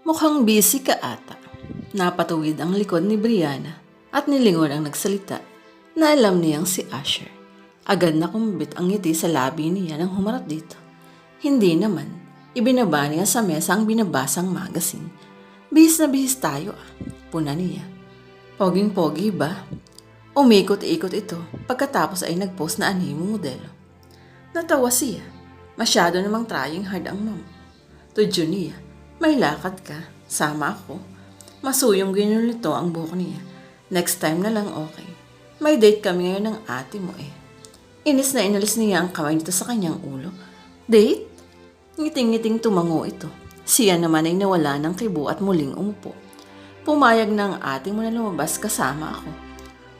Mukhang busy ka ata. Napatuwid ang likod ni Brianna at nilingon ang nagsalita na alam niyang si Asher. Agad na kumbit ang ngiti sa labi niya nang humarap dito. Hindi naman, ibinaba niya sa mesa ang binabasang magazine. Bihis na bihis tayo ah, puna niya. Poging-pogi ba? Umikot-ikot ito pagkatapos ay nagpost na animo modelo. Natawa siya. Masyado namang trying hard ang mom. Tudyo niya, may lakad ka, sama ako. Masuyong ginulito ang buhok niya. Next time na lang okay. May date kami ngayon ng ate mo eh. Inis na inalis niya ang kamay nito sa kanyang ulo. Date? Ngiting-ngiting tumango ito. Siya naman ay nawala ng kibo at muling umupo. Pumayag ang ate mo na lumabas kasama ako.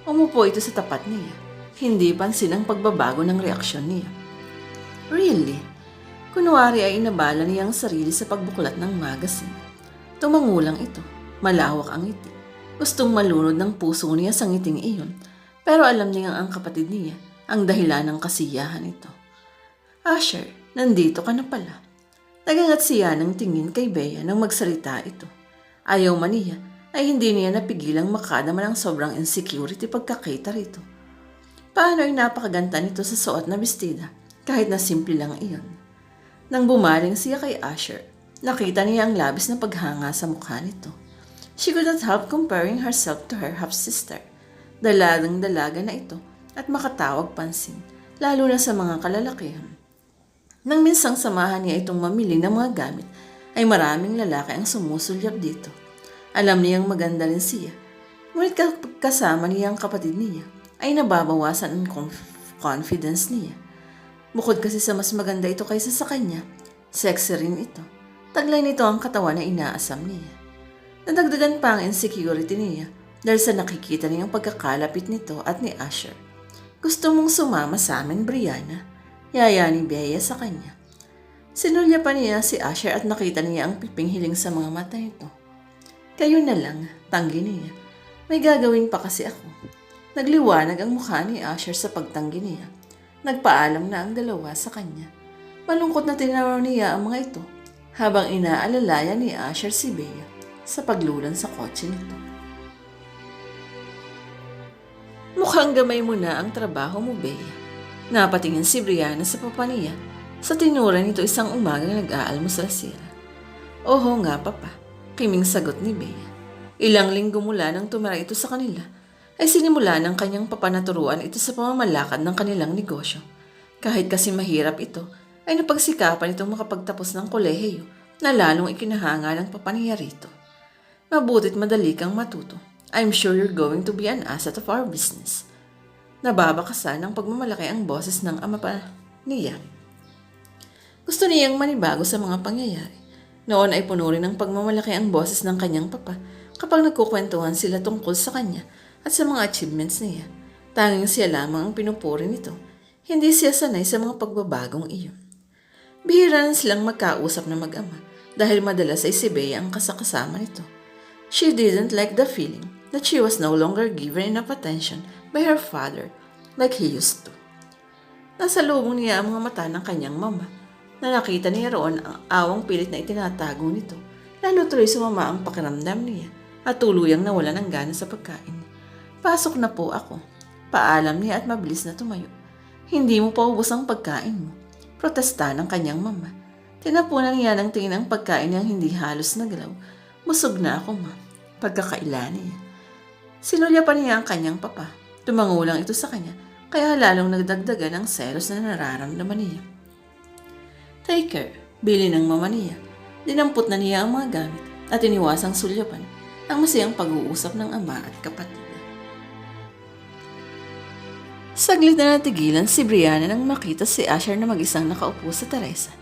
Umupo ito sa tapat niya. Hindi pansin ang pagbabago ng reaksyon niya. Really? Kunwari ay inabala niya ang sarili sa pagbuklat ng magazine. Tumangulang ito. Malawak ang ngiti. Gustong malunod ng puso niya sa ngiting iyon. Pero alam niya ang kapatid niya ang dahilan ng kasiyahan ito. Asher, nandito ka na pala. Nagangat siya ng tingin kay Bea nang magsalita ito. Ayaw man niya ay hindi niya napigilang makadama ng sobrang insecurity pagkakita rito. Paano ay napakaganda nito sa suot na bestida kahit na simple lang iyon. Nang bumaling siya kay Asher, nakita niya ang labis na paghanga sa mukha nito. She could not help comparing herself to her half-sister. Dalagang dalaga na ito at makatawag pansin, lalo na sa mga kalalakihan. Nang minsang samahan niya itong mamili ng mga gamit, ay maraming lalaki ang sumusulyap dito. Alam niyang maganda rin siya. Ngunit kasama niya ang kapatid niya, ay nababawasan ang conf- confidence niya. Bukod kasi sa mas maganda ito kaysa sa kanya, sexy rin ito. Taglay nito ang katawan na inaasam niya. Nadagdagan pa ang insecurity niya dahil sa nakikita niyang pagkakalapit nito at ni Asher. Gusto mong sumama sa amin, Brianna? Yaya ni Bea sa kanya. Sinulya pa niya si Asher at nakita niya ang piping hiling sa mga mata nito. Kayo na lang, tanggi niya. May gagawin pa kasi ako. Nagliwanag ang mukha ni Asher sa pagtanggi niya. Nagpaalam na ang dalawa sa kanya. Malungkot na tinawag niya ang mga ito habang inaalalayan ni Asher si Bea sa paglulan sa kotse nito. Mukhang gamay mo na ang trabaho mo, Bea. Napatingin si Brianna sa papa niya. Sa tinura nito isang umagang nag-aalmusal sila. Oho nga, papa. Kiming sagot ni Bea. Ilang linggo mula nang tumira ito sa kanila, ay sinimula ng kanyang papa na turuan ito sa pamamalakad ng kanilang negosyo. Kahit kasi mahirap ito, ay napagsikapan itong makapagtapos ng kolehiyo na lalong ikinahanga ng papa niya rito. Mabutit madali kang matuto. I'm sure you're going to be an asset of our business. Nababakasan ng pagmamalaki ang boses ng ama pa niya. Gusto niyang manibago sa mga pangyayari. Noon ay puno rin ng pagmamalaki ang boses ng kanyang papa kapag nagkukwentuhan sila tungkol sa kanya at sa mga achievements niya. Tanging siya lamang ang pinupuri nito. Hindi siya sanay sa mga pagbabagong iyon. Bihira na silang magkausap na mag-ama dahil madalas ay si Bea ang kasakasama nito. She didn't like the feeling that she was no longer given enough attention by her father like he used to. Nasa lubong niya ang mga mata ng kanyang mama na nakita niya roon ang awang pilit na itinatago nito. Lalo tuloy sumama ang pakiramdam niya at tuluyang nawala ng gana sa pagkain. Pasok na po ako. Paalam niya at mabilis na tumayo. Hindi mo pa ubos ang pagkain mo. Protesta ng kanyang mama. Tinapunan niya ng tingin ang pagkain niyang hindi halos nagalaw. Busog na ako ma. Pagkakaila niya. Sinulya pa niya ang kanyang papa. Tumangulang ito sa kanya, kaya lalong nagdagdagan ang selos na nararamdaman niya. Take care, bili ng mama niya. Dinampot na niya ang mga gamit at iniwasang sulyapan ang masayang pag-uusap ng ama at kapatid. Saglit na natigilan si Brianna nang makita si Asher na mag-isang nakaupo sa Teresa.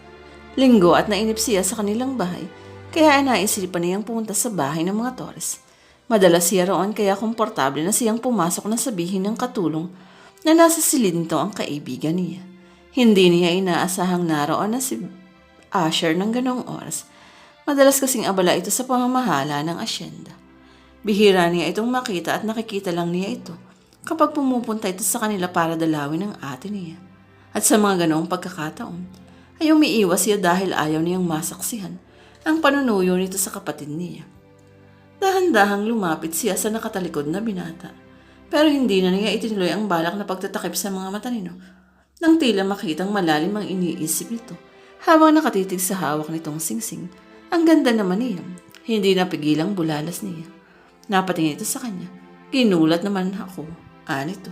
Linggo at nainip siya sa kanilang bahay, kaya naisipan niyang pumunta sa bahay ng mga Torres. Madalas siya roon kaya komportable na siyang pumasok na sabihin ng katulong na nasa silid nito ang kaibigan niya. Hindi niya inaasahang naroon na si Asher ng ganong oras. Madalas kasing abala ito sa pamamahala ng asyenda. Bihira niya itong makita at nakikita lang niya ito kapag pumupunta ito sa kanila para dalawin ang ate niya. At sa mga ganoong pagkakataon, ay umiiwas siya dahil ayaw niyang masaksihan ang panunuyo nito sa kapatid niya. Dahan-dahang lumapit siya sa nakatalikod na binata. Pero hindi na niya itinuloy ang balak na pagtatakip sa mga mata nino. Nang tila makitang malalim ang iniisip nito habang nakatitig sa hawak nitong singsing. Ang ganda naman niya. Hindi napigilang bulalas niya. Napatingin ito sa kanya. Ginulat naman ako. Anito.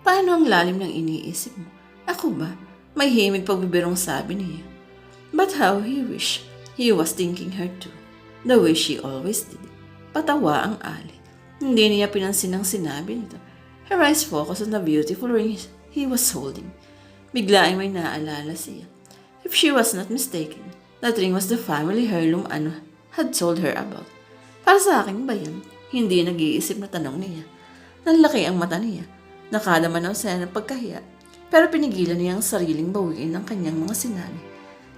Paano ang lalim ng iniisip mo? Ako ba? May himig pagbibirong sabi niya. But how he wished he was thinking her too. The way she always did. Patawa ang ali. Hindi niya pinansin ang sinabi nito. Her eyes focused on the beautiful ring he was holding. Bigla ay may naalala siya. If she was not mistaken, that ring was the family heirloom ano had told her about. Para sa akin ba yan? Hindi nag-iisip na tanong niya. Nanlaki ang mata niya. Nakadama na siya ng pagkahiya. Pero pinigilan niya ang sariling bawiin ng kanyang mga sinani.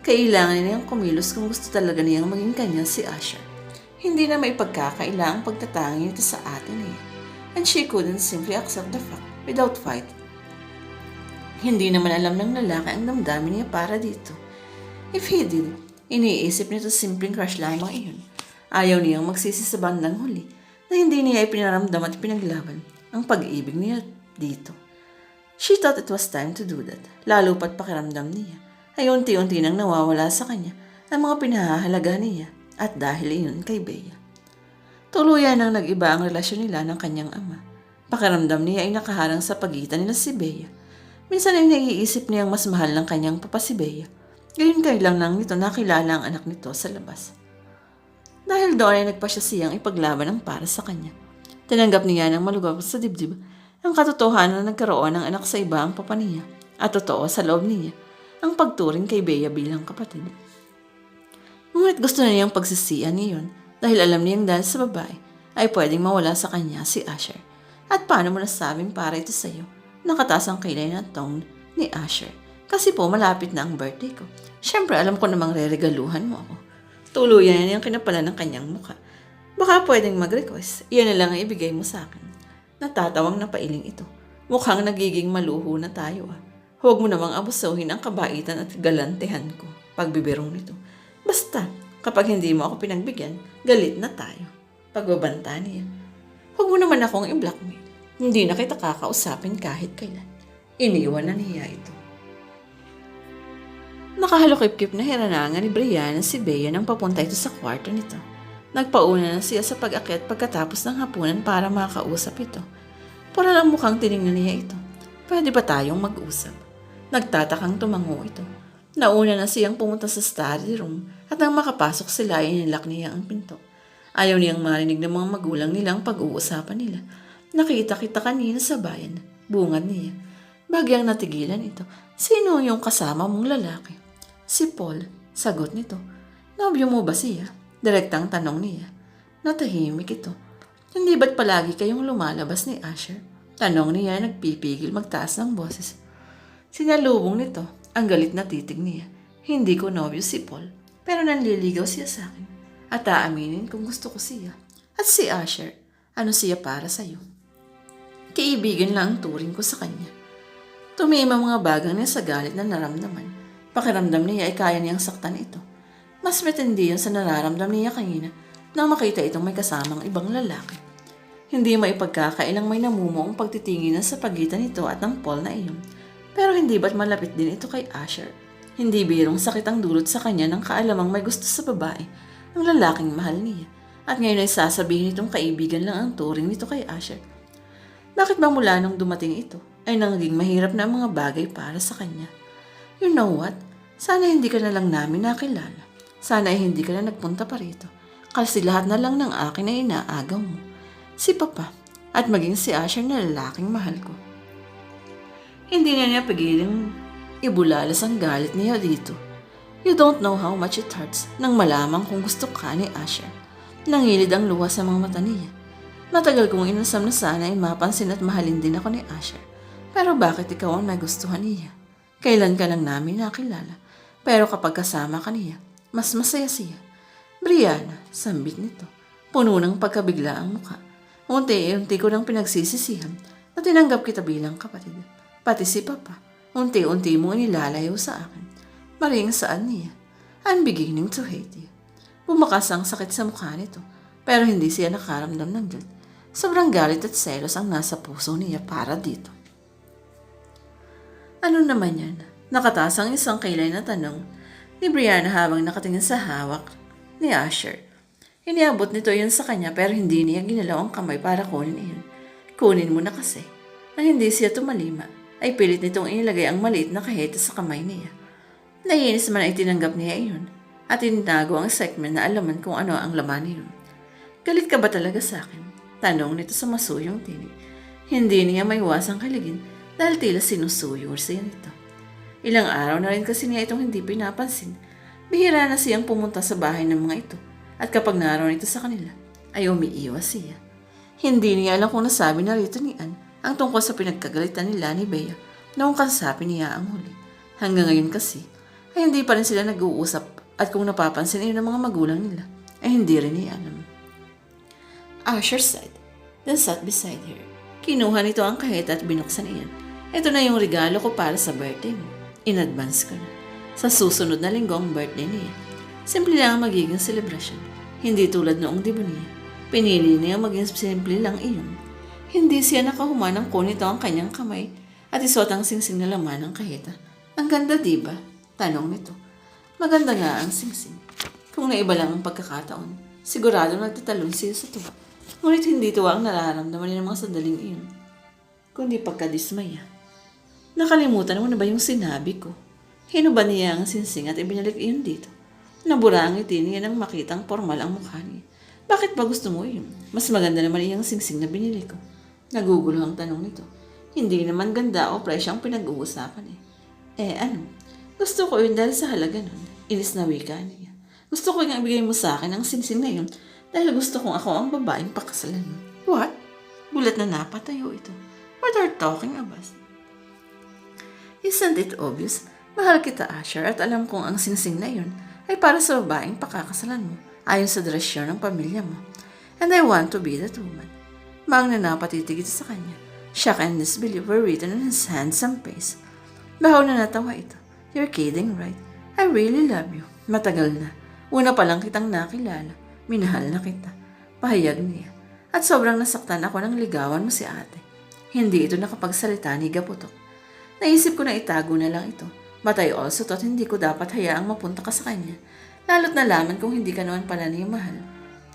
Kailangan niyang kumilos kung gusto talaga niyang maging kanya si Asher. Hindi na may pagkakailangang pagtatangi nito sa atin eh. And she couldn't simply accept the fact without fight. Hindi naman alam ng lalaki ang damdamin niya para dito. If he did, iniisip nito simpleng crush lamang iyon. Ayaw niyang magsisi sa bandang huli na hindi niya ipinaramdam at pinaglaban ang pag-ibig niya dito. She thought it was time to do that, lalo pat pakiramdam niya ay unti-unti nang nawawala sa kanya ang mga pinahahalaga niya at dahil iyon kay Bea. Tuluyan nang nag-iba ang relasyon nila ng kanyang ama. Pakiramdam niya ay nakaharang sa pagitan nila si Bea. Minsan ay naiisip niyang mas mahal ng kanyang papa si Bea. Gayon kailang lang nito nakilala ang anak nito sa labas. Dahil doon ay nagpa siya siyang ipaglaban ang para sa kanya. Tinanggap niya ng malugab sa dibdib ang katotohanan na nagkaroon ng anak sa iba ang papa niya at totoo sa loob niya ang pagturing kay Bea bilang kapatid. Ngunit gusto na niyang pagsisiyan niyon dahil alam niyang dahil sa babae ay pwedeng mawala sa kanya si Asher. At paano mo nasabing para ito sa'yo? Nakataas ang kilay ng tone ni Asher. Kasi po malapit na ang birthday ko. Siyempre alam ko namang reregaluhan mo ako. Tuluyan na niyang kinapala ng kanyang mukha. Baka pwedeng mag-request. Iyan na lang ang ibigay mo sa akin. Natatawang na pailing ito. Mukhang nagiging maluho na tayo ah. Huwag mo namang abusuhin ang kabaitan at galantehan ko. Pagbibirong nito. Basta, kapag hindi mo ako pinagbigyan, galit na tayo. Pagbabanta niya. Huwag mo naman akong i-blackmail. Hindi na kita kakausapin kahit kailan. Iniwan na niya ito. Nakahalukip-kip na hiranangan ni Brianna si Bea nang papunta ito sa kwarto nito. Nagpauna na siya sa pag-akyat pagkatapos ng hapunan para makausap ito. Para lang mukhang tinignan niya ito. Pwede ba tayong mag-usap? Nagtatakang tumango ito. Nauna na siyang pumunta sa study room at nang makapasok sila ay inilak niya ang pinto. Ayaw niyang marinig ng mga magulang nilang pag-uusapan nila. Nakita kita kanina sa bayan. Bungad niya. Bagyang natigilan ito. Sino yung kasama mong lalaki? Si Paul. Sagot nito. Nobyo mo ba siya? Direktang tanong niya. Natahimik ito. Hindi ba't palagi kayong lumalabas ni Asher? Tanong niya nagpipigil magtaas ng boses. Sinalubong nito ang galit na titig niya. Hindi ko nobyo si Paul, pero nanliligaw siya sa akin. At aaminin kung gusto ko siya. At si Asher, ano siya para sa'yo? Kaibigan lang ang turing ko sa kanya. Tumima mga bagang niya sa galit na naramdaman. Pakiramdam niya ay kaya niyang saktan ito. Mas matindi yun sa nararamdam niya kanina nang makita itong may kasamang ibang lalaki. Hindi maipagkakailang may namumuong pagtitinginan sa pagitan nito at ng Paul na iyon. Pero hindi ba't malapit din ito kay Asher? Hindi birong sakit ang dulot sa kanya ng kaalamang may gusto sa babae, ang lalaking mahal niya. At ngayon ay sasabihin nitong kaibigan lang ang turing nito kay Asher. Bakit ba mula nung dumating ito ay naging mahirap na ang mga bagay para sa kanya? You know what? Sana hindi ka na lang namin nakilala. Sana ay hindi ka na nagpunta pa rito. Kasi lahat na lang ng akin ay inaagaw mo. Si Papa at maging si Asher na lalaking mahal ko. Hindi na niya pigiling ibulalas ang galit niya dito. You don't know how much it hurts nang malaman kung gusto ka ni Asher. Nangilid ang luha sa mga mata niya. Matagal kong inasam na sana ay mapansin at mahalin din ako ni Asher. Pero bakit ikaw ang nagustuhan niya? Kailan ka lang namin nakilala? Pero kapag kasama ka niya, mas masaya siya. Brianna, sambit nito. Puno ng pagkabigla ang mukha. Unti-unti ko nang pinagsisisihan na tinanggap kita bilang kapatid. Pati si Papa, unti-unti mo nilalayo sa akin. Maring saan niya. I'm beginning to hate you. Bumakas ang sakit sa mukha nito, pero hindi siya nakaramdam ng guilt. Sobrang galit at selos ang nasa puso niya para dito. Ano naman yan? Nakataas ang isang kilay na tanong ni Brianna habang nakatingin sa hawak ni Asher. Iniabot nito yun sa kanya pero hindi niya ginalaw ang kamay para kunin iyon. Kunin mo na kasi. Nang hindi siya tumalima, ay pilit nitong inilagay ang maliit na kaheta sa kamay niya. Naiinis man ay tinanggap niya iyon at itinago ang segment na alaman kung ano ang laman niyon. Galit ka ba talaga sa akin? Tanong nito sa masuyong tinig. Hindi niya may iwasang kaligin dahil tila sinusuyo siya nito. Ilang araw na rin kasi niya itong hindi pinapansin. Bihira na siyang pumunta sa bahay ng mga ito at kapag naroon ito sa kanila, ay umiiwas siya. Hindi niya alam kung nasabi na rito ni Ann ang tungkol sa pinagkagalitan nila ni Bea noong kasabi niya ang huli. Hanggang ngayon kasi, ay hindi pa rin sila nag-uusap at kung napapansin iyon ng mga magulang nila, ay hindi rin niya alam. Asher sighed, then sat beside her. Kinuha nito ang kahit at binuksan iyan. Ito na yung regalo ko para sa birthday mo. In advance ko na. Sa susunod na linggo ang birthday niya. Simple lang ang magiging celebration. Hindi tulad noong dibo niya. Pinili niya maging simple lang iyon. Hindi siya nakahuma ng kunito ang kanyang kamay at isuot ang singsing na laman ng kahita. Ang ganda, di ba? Tanong nito. Maganda nga ang singsing. Kung naiba lang ang pagkakataon, sigurado nagtatalon siya sa tuwa. Ngunit hindi tuwa ang nararamdaman niya ng mga sandaling iyon, kundi pagkadismaya. Nakalimutan mo na ba yung sinabi ko? Hinuba niya ang sinsing at ibinalik iyon dito. Nabura ang ngiti niya nang makitang formal ang mukha niya. Bakit ba gusto mo yun? Mas maganda naman iyang singsing na binili ko. Nagugulo ang tanong nito. Hindi naman ganda o presyo ang pinag-uusapan eh. Eh ano? Gusto ko yun dahil sa halaga nun. Inis na wika niya. Gusto ko yung ibigay mo sa akin ang singsing na yun dahil gusto kong ako ang babaeng pakasalan. What? Gulat na napatayo ito. What are talking about? Isn't it obvious? Mahal kita, Asher, at alam kong ang singsing na yun ay para sa babaeng pakakasalan mo ayon sa dressure ng pamilya mo. And I want to be that woman. Mang na napatitigit sa kanya. Shock and disbelief were written on his handsome face. Bahaw na natawa ito. You're kidding, right? I really love you. Matagal na. Una pa lang kitang nakilala. Minahal na kita. Pahayag niya. At sobrang nasaktan ako nang ligawan mo si ate. Hindi ito nakapagsalita ni Gaputok. Naisip ko na itago na lang ito. But I also thought hindi ko dapat hayaang mapunta ka sa kanya. Lalo't nalaman kung hindi ka naman pala niya mahal.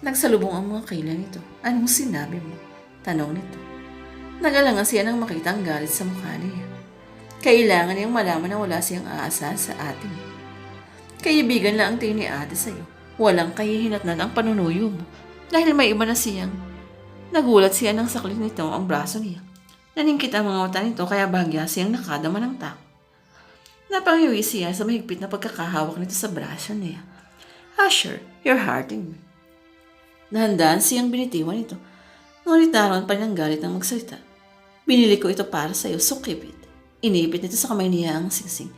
Nagsalubong ang mga kailan nito. Anong sinabi mo? Tanong nito. Nagalangan siya nang makita ang galit sa mukha niya. Kailangan niyang malaman na wala siyang aasahan sa atin. Kaibigan lang ang tingin ni ate sa'yo. Walang kahihinatnan ang panunuyo mo. Dahil may iba na siyang. Nagulat siya nang saklit nito ang braso niya. Naningkit ang mga mata nito kaya bahagya siyang nakadama ng takot. Napangiwi siya sa mahigpit na pagkakahawak nito sa braso niya. Asher, you're hurting me. Dahan-dahan siyang binitiwan ito. Ngunit naroon pa niyang galit ng magsalita. Binili ko ito para sa'yo, so keep it. Inipit nito sa kamay niya ang singsing.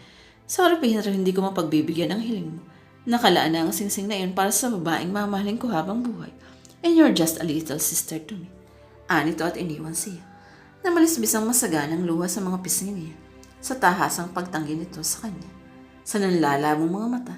Sorry Pedro, hindi ko mapagbibigyan ang hiling mo. Nakalaan na ang singsing na iyon para sa babaeng mamahalin ko habang buhay. And you're just a little sister to me. Anito at iniwan siya. Namalisbis ang masaganang luha sa mga pisngi niya sa tahasang pagtanggi nito sa kanya. Sa nanlalabong mga mata,